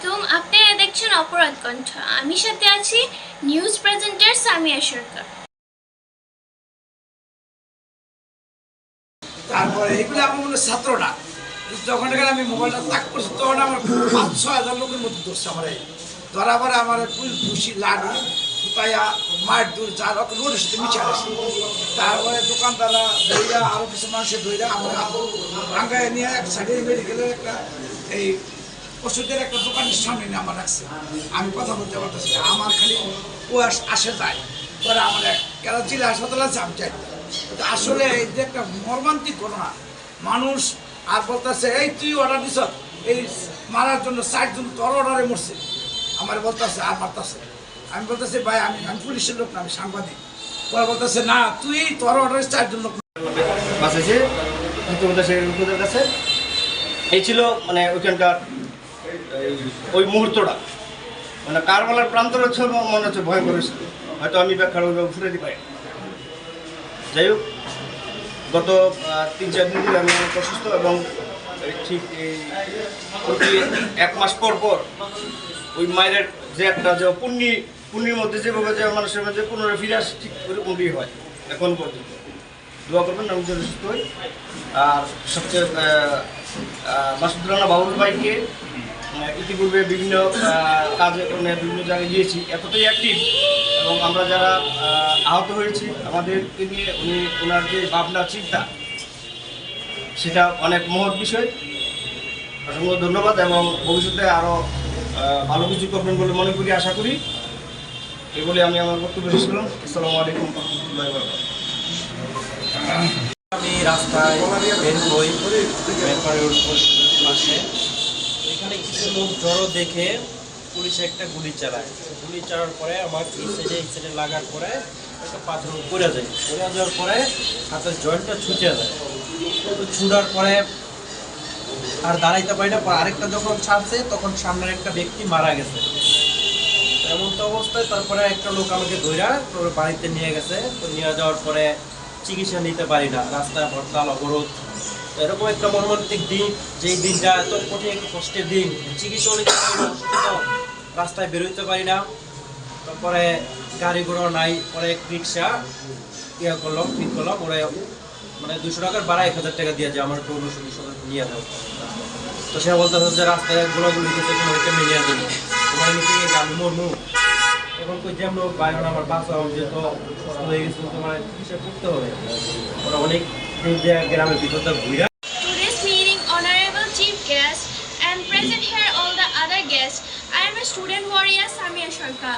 আলাইকুম আপনি দেখছেন অপরাধ কণ্ঠ। আমি সাথে আছি নিউজ প্রেজেন্টার সামিয়া সরকার। তারপরে এগুলো আমার মনে ছাত্ররা। যখন এখানে আমি মোবাইলটা তাক করছি, তখন আমার পাঁচ, ছয় হাজার লোকের মধ্যে ধরছে আমার এই। ধরা পরে আমার খুশি লাড়ি ফুটাইয়া মাঠ দূর যা রকম রোডের সাথে মিশে আসে তারপরে দোকানদারা ধইরা আরও কিছু মানুষের ধইরা আমার রাঙ্গায় নিয়ে এক সাইডে মেডিকেলের একটা এই ওষুধের একটা দোকানের সামনে নিয়ে আমার রাখছে আমি কথা বলতে পারতেছি। আমার খালি ও আসে যায় পরে আমার কেন জেলা হাসপাতাল আছে আমি যাই আসলে এই যে একটা মর্মান্তিক ঘটনা, মানুষ আর বলতেছে, এই তুই অর্ডার দিস এই মারার জন্য ষাটজন তোর অর্ডারে মরছে। আমার বলতেছে, আর মারতেছে। আমি বলতেছি, ভাই, আমি আমি পুলিশের লোক না, আমি সাংবাদিক। পরে বলতেছে, না, তুই তোর অর্ডারে চারজন লোক কাছে এই ছিল মানে ওইখানকার ওই মুহূর্তটা। মানে কারবালার প্রান্ত হচ্ছে মনে হচ্ছে ভয় করেছিল হয়তো আমি ব্যাখ্যা ওইভাবে দিতে পারি। যাই হোক গত তিন চার দিন আমি অনেক অসুস্থ এবং ঠিক এই এক মাস পর পর ওই মায়ের যে একটা যে পুণ্যি পুণ্যির মধ্যে যেভাবে যে মানুষের মধ্যে পুনরায় ফিরে আসে ঠিক ওরকমই হয় এখন পর্যন্ত। দোয়া করবেন আমি যেন সুস্থ হই। আর সবচেয়ে আহ, রানা বাবুল ভাইকে ইতিপূর্বে বিভিন্ন কাজে বিভিন্ন জায়গায় গিয়েছি। এতটাই অ্যাক্টিভ এবং আমরা যারা আহত হয়েছি, আমাদেরকে নিয়ে উনি ওনার যে ভাবনা, চিন্তা, সেটা অনেক মহৎ বিষয়। অসংখ্য ধন্যবাদ এবং ভবিষ্যতে আরও ভালো কিছু করবেন বলে মনে করি, আশা করি। এই বলে আমি আমার বক্তব্য শেষ করলাম। আসসালামু আলাইকুম রহমতুল্লাহ আমি রাস্তায় বের হই মেরপাড়ে পাশে লোক জড়ো দেখে পুলিশ একটা গুলি চালায়। গুলি চালার পরে আমার লাগার পরে একটা পাথর যায়। যাওয়ার পরে হাতের জয়েন্টটা ছুটে যায়। ছুটার পরে আর দাঁড়াইতে পারি না আরেকটা যখন ছাড়ছে, তখন সামনের একটা ব্যক্তি মারা গেছে। এমন তো অবস্থায় তারপরে একটা লোক আমাকে ধইরা বাড়িতে নিয়ে গেছে। তো নিয়ে যাওয়ার পরে চিকিৎসা নিতে পারি না। রাস্তায় হরতাল, অবরোধ। এরকম একটা মর্মান্তিক দিন, যেই দিনটা এত কঠিন, কষ্টের দিন, চিকিৎসা অসুস্থ রাস্তায় বেরোতে পারি না। তারপরে গাড়ি ঘোড়া নাই, পরে রিক্সা ইয়ে করলাম, ঠিক করলাম, ওরা মানে দুশো টাকার ভাড়া এক হাজার টাকা দিয়ে যায়, আমার একটু সঙ্গে সঙ্গে নিয়ে যাও। তো সে বলতেছে যে রাস্তায় গোলাগুলি দিতে তোমার এটা মিলিয়ে দেবো তোমার নিচে আমি মরমু। এখন কই যেমন হোক বাইরে আমার বাসা যে তো সুস্থ হয়ে গেছিল তোমার চিকিৎসা করতে হবে ওরা অনেক যে গ্রামের ভিতরটা ঘুরে present here all the other guests. I am a student warrior Samia Sharka.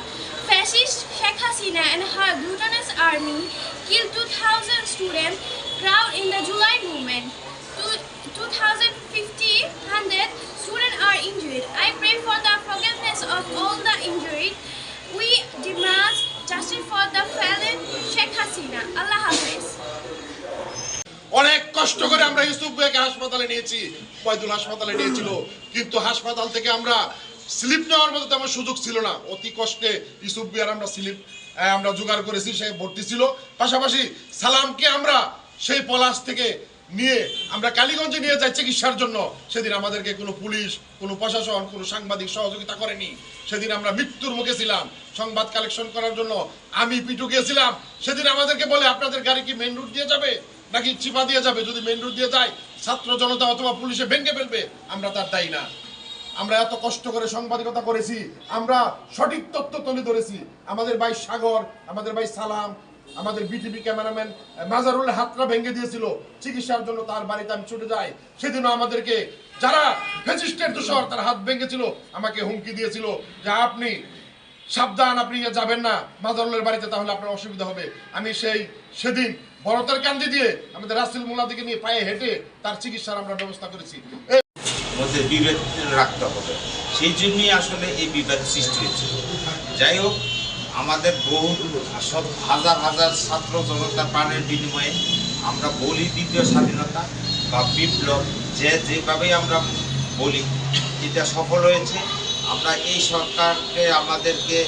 Fascist Sheikh Hasina and her glutinous army killed 2,000 students crowd in the July movement. Two- 2,050 100 students are injured. I pray for the forgiveness of all the injured. We demand justice for the fallen অনেক কষ্ট করে আমরা ইউসুফ ভাইকে হাসপাতালে নিয়েছি বৈদুল হাসপাতালে নিয়েছিল। কিন্তু হাসপাতাল থেকে আমরা স্লিপ নেওয়ার মতো তেমন সুযোগ ছিল না। অতি কষ্টে ইউসুফ ভাইয়ার আমরা স্লিপ আমরা জোগাড় করেছি, সে ভর্তি ছিল। পাশাপাশি সালামকে আমরা সেই পলাশ থেকে নিয়ে আমরা কালীগঞ্জে নিয়ে যাই চিকিৎসার জন্য। সেদিন আমাদেরকে কোনো পুলিশ, কোনো প্রশাসন, কোনো সাংবাদিক সহযোগিতা করেনি। সেদিন আমরা মৃত্যুর মুখে ছিলাম। সংবাদ কালেকশন করার জন্য আমি পিটু গিয়েছিলাম। সেদিন আমাদেরকে বলে, আপনাদের গাড়ি কি মেন রুট দিয়ে যাবে? নাকি চিপা দিয়ে যাবে? যদি মেন রুট দিয়ে যায়, ছাত্র জনতা অথবা পুলিশে ভেঙে ফেলবে। আমরা তার দায়ী না। আমরা এত কষ্ট করে সাংবাদিকতা করেছি। আমরা সঠিক তথ্য তুলে ধরেছি। আমাদের ভাই সাগর, আমাদের ভাই সালাম আমাদের বিটিভি ক্যামেরাম্যান মাজারুল্লাহ হাতটা ভেঙে দিয়েছিল। চিকিৎসার জন্য তার বাড়িতে আমি ছুটে যাই। সেদিনও আমাদেরকে যারা ফেজিস্টের দোষর, তার হাত ভেঙেছিল, আমাকে হুমকি দিয়েছিল যে আপনি সাবধান, আপনি যাবেন না মাজারুলের বাড়িতে, তাহলে আপনার অসুবিধা হবে। আমি সেই সেদিন বড়তার কান্দি দিয়ে আমাদের রাসেল মোল্লাদিকে নিয়ে পায়ে হেঁটে তার চিকিৎসার আমরা ব্যবস্থা করেছি। মধ্যে বিভেদ রাখতে হবে। সেই জন্যই আসলে এই বিভেদ সৃষ্টি হয়েছে। যাই হোক আমাদের বহু সব হাজার হাজার ছাত্র জনতার প্রাণের বিনিময়ে আমরা বলি দ্বিতীয় স্বাধীনতা বা বিপ্লব, যে যেভাবেই আমরা বলি, এটা সফল হয়েছে। আমরা এই সরকারকে আমাদেরকে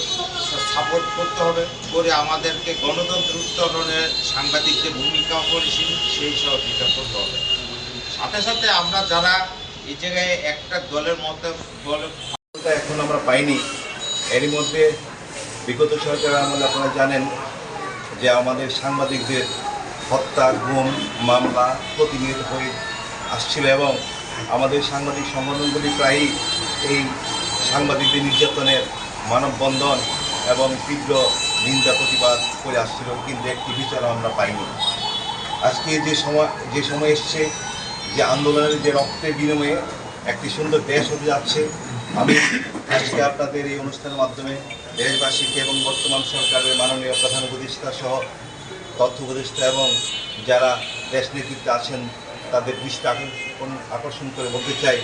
সাপোর্ট করতে হবে, করে আমাদেরকে গণতন্ত্র উত্তরণের সাংবাদিকদের ভূমিকা অপরিসীম সেই সব সহযোগিতা করতে হবে। সাথে সাথে আমরা যারা এই জায়গায় একটা দলের মতো দলের এখন আমরা পাইনি, এরই মধ্যে বিগত সরকারের আমলে আপনারা জানেন যে আমাদের সাংবাদিকদের হত্যা, গুম, মামলা প্রতিনিয়ত হয়ে আসছিল এবং আমাদের সাংবাদিক সংগঠনগুলি প্রায়ই এই সাংবাদিকদের নির্যাতনের মানববন্ধন এবং তীব্র নিন্দা প্রতিবাদ করে আসছিল, কিন্তু একটি বিচারও আমরা পাইনি। আজকে যে সময় যে সময় এসছে, যে আন্দোলনের যে রক্তের বিনিময়ে একটি সুন্দর দেশ হতে যাচ্ছে, আমি আজকে আপনাদের এই অনুষ্ঠানের মাধ্যমে দেশবাসীকে এবং বর্তমান সরকারের মাননীয় প্রধান উপদেষ্টা সহ তথ্য উপদেষ্টা এবং যারা দেশ নেতৃত্বে আছেন, তাদের দৃষ্টি আকর্ষণ আকর্ষণ করে বলতে চাই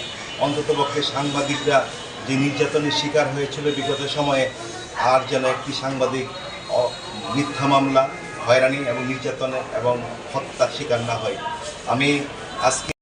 অন্ততপক্ষে সাংবাদিকরা যে নির্যাতনের শিকার হয়েছিল বিগত সময়ে, আর যেন একটি সাংবাদিক মিথ্যা মামলা, হয়রানি এবং নির্যাতনের এবং হত্যার শিকার না হয়। আমি আজকে